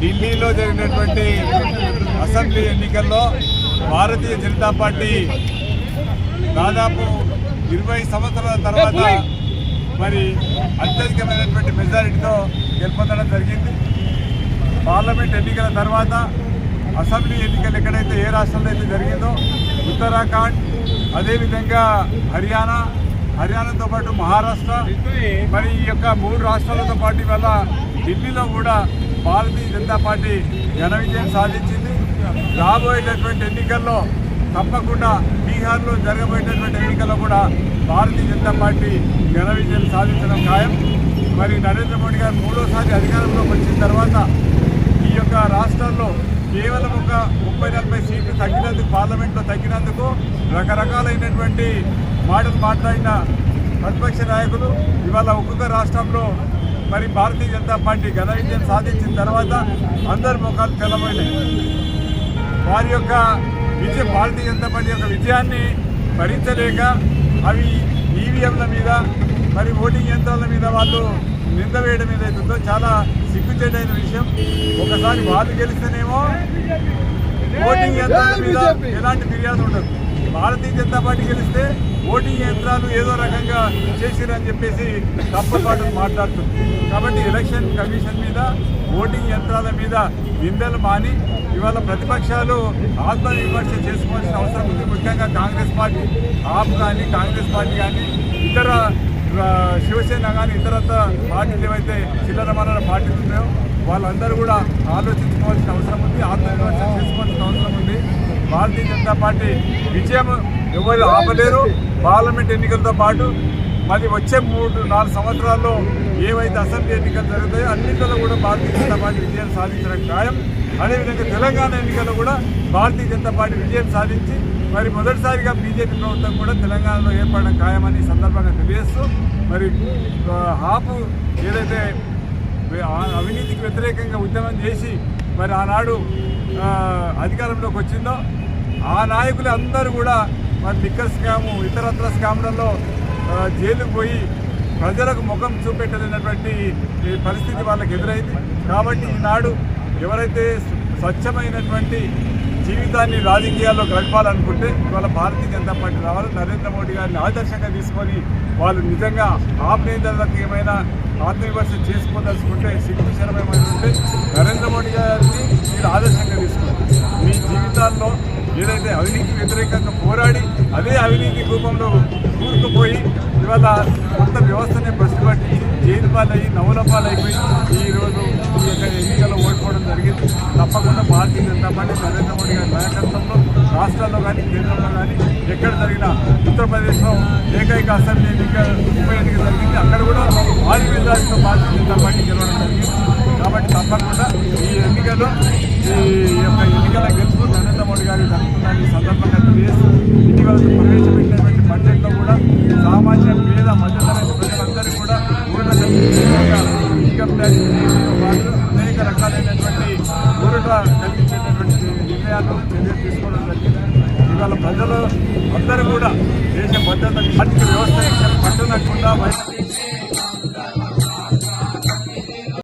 ఢిల్లీలో జరిగినటువంటి అసెంబ్లీ ఎన్నికల్లో భారతీయ జనతా పార్టీ దాదాపు ఇరవై సంవత్సరాల తర్వాత మరి అత్యధికమైనటువంటి మెజారిటీతో గెలుపొందడం జరిగింది. పార్లమెంట్ ఎన్నికల తర్వాత అసెంబ్లీ ఎన్నికలు ఎక్కడైతే ఏ రాష్ట్రంలో అయితే జరిగిందో ఉత్తరాఖండ్ అదేవిధంగా హర్యానా హర్యానాతో పాటు మహారాష్ట్ర మరి ఈ యొక్క మూడు రాష్ట్రాలతో పాటు వల్ల ఢిల్లీలో కూడా భారతీయ జనతా పార్టీ ఘన విజయం సాధించింది. రాబోయేటటువంటి ఎన్నికల్లో తప్పకుండా బీహార్లో జరగబోయేటటువంటి ఎన్నికల్లో కూడా భారతీయ జనతా పార్టీ ఘన విజయం సాధించడం ఖాయం. మరి నరేంద్ర మోడీ గారు మూడోసారి అధికారంలోకి వచ్చిన తర్వాత ఈ యొక్క రాష్ట్రంలో కేవలం ఒక ముప్పై నలభై సీట్లు తగ్గినందుకు పార్లమెంట్లో తగ్గినందుకు రకరకాలైనటువంటి మాటలు మాట్లాడిన ప్రతిపక్ష నాయకులు. ఇవాళ ఒక్కొక్క రాష్ట్రంలో మరి భారతీయ జనతా పార్టీ ఘన విజయం సాధించిన తర్వాత అందరి ముఖాలు తెల్లబోయినాయి. వారి యొక్క విజయం భారతీయ జనతా పార్టీ యొక్క విజయాన్ని భరించలేక అవి ఈవీఎంల మీద మరి ఓటింగ్ యంత్రాల మీద వాళ్ళు నింద వేయడం ఏదైతుందో చాలా సిగ్గుచేటైన విషయం. ఒకసారి వాళ్ళు గెలిస్తేనేమో ఓటింగ్ యంత్రాల మీద ఎలాంటి ఫిర్యాదు ఉండదు. భారతీయ జనతా పార్టీ గెలిస్తే ఓటింగ్ యంత్రాలు ఏదో రకంగా చేసిరని చెప్పేసి తప్పపాటు మాట్లాడుతుంది. కాబట్టి ఎలక్షన్ కమిషన్ మీద ఓటింగ్ యంత్రాల మీద నిందలు మాని ఇవాళ ప్రతిపక్షాలు ఆత్మవిమర్శ చేసుకోవాల్సిన అవసరం ఉంది. ముఖ్యంగా కాంగ్రెస్ పార్టీ ఆప్ కానీ కాంగ్రెస్ పార్టీ కానీ ఇతర శివసేన కానీ ఇతరత్ర పార్టీలు ఏవైతే చిల్లర మల్లర పార్టీలు ఉన్నాయో వాళ్ళందరూ కూడా ఆలోచించుకోవాల్సిన అవసరం ఉంది. ఆత్మవిమర్శ చేసుకోవాల్సిన భారతీయ జనతా పార్టీ విజయం ఎవరు ఆపలేరు. పార్లమెంట్ ఎన్నికలతో పాటు మరి వచ్చే మూడు నాలుగు సంవత్సరాల్లో ఏవైతే అసెంబ్లీ ఎన్నికలు జరుగుతాయో అన్నింటిలో కూడా భారతీయ జనతా పార్టీ విజయం సాధించడం ఖాయం. అదేవిధంగా తెలంగాణ ఎన్నికల్లో కూడా భారతీయ జనతా పార్టీ విజయం సాధించి మరి మొదటిసారిగా బీజేపీ ప్రభుత్వం కూడా తెలంగాణలో ఏర్పడడం ఖాయమని ఈ సందర్భంగా తెలియజేస్తూ మరి హాపు ఏదైతే అవినీతికి వ్యతిరేకంగా ఉద్యమం చేసి మరి ఆనాడు అధికారంలోకి వచ్చిందో ఆ నాయకులు అందరూ కూడా మరి లిక్కర్ స్కాము ఇతరత్ర స్కాములలో జైలుకు పోయి ప్రజలకు ముఖం చూపెట్టలేనటువంటి ఈ పరిస్థితి వాళ్ళకి ఎదురైంది. కాబట్టి ఈనాడు ఎవరైతే స్వచ్ఛమైనటువంటి జీవితాన్ని రాజకీయాల్లో గడపాలనుకుంటే ఇవాళ భారతీయ జనతా పార్టీ రావాలి. నరేంద్ర మోడీ గారిని ఆదర్శంగా తీసుకొని వాళ్ళు నిజంగా ఆపనేతలకు ఏమైనా ఆత్మవిమర్శ చేసుకోదలుచుకుంటే సిగ్గుశరమైనటువంటి నరేంద్ర మోడీ గారిని మీరు ఆదర్శంగా తీసుకోండి మీ జీవితాల్లో ఏదైతే అవినీతి వ్యతిరేకంగా పోరాడి అదే అవినీతి రూపంలో కూరుకుపోయి ఇవాళ కొత్త వ్యవస్థనే బస్సు జైలు పాలయ్యి నవ్వుల పాలైపోయి ఈరోజు ఈ యొక్క ఎన్నికలు తీసుకోవడం జరిగింది. తప్పకుండా భారతీయ జనతా పార్టీ నరేంద్ర మోడీ గారి నాయకత్వంలో రాష్ట్రాల్లో కానీ కేంద్రంలో కానీ ఎక్కడ జరిగినా ఉత్తరప్రదేశ్లో ఏకైక అసెంబ్లీ ఎన్నిక ఉప ఎన్నిక జరిగింది. అక్కడ కూడా భారీ విధాలతో భారతీయ జనతా పార్టీ గెలవడం జరిగింది. కాబట్టి తప్పకుండా ఈ ఎన్నికల్లో ఈ యొక్క ఎన్నికల గెలుపు ఇన్కమ్ అనేక రకాలైనటువంటి ఊరట కలిగించేటటువంటి నిర్ణయాలు చర్యలు తీసుకోవడం జరిగింది ఇవాళ ప్రజలు అందరూ కూడా దేశ భద్రత ఆర్థిక వ్యవస్థ పట్టనకుండా బయట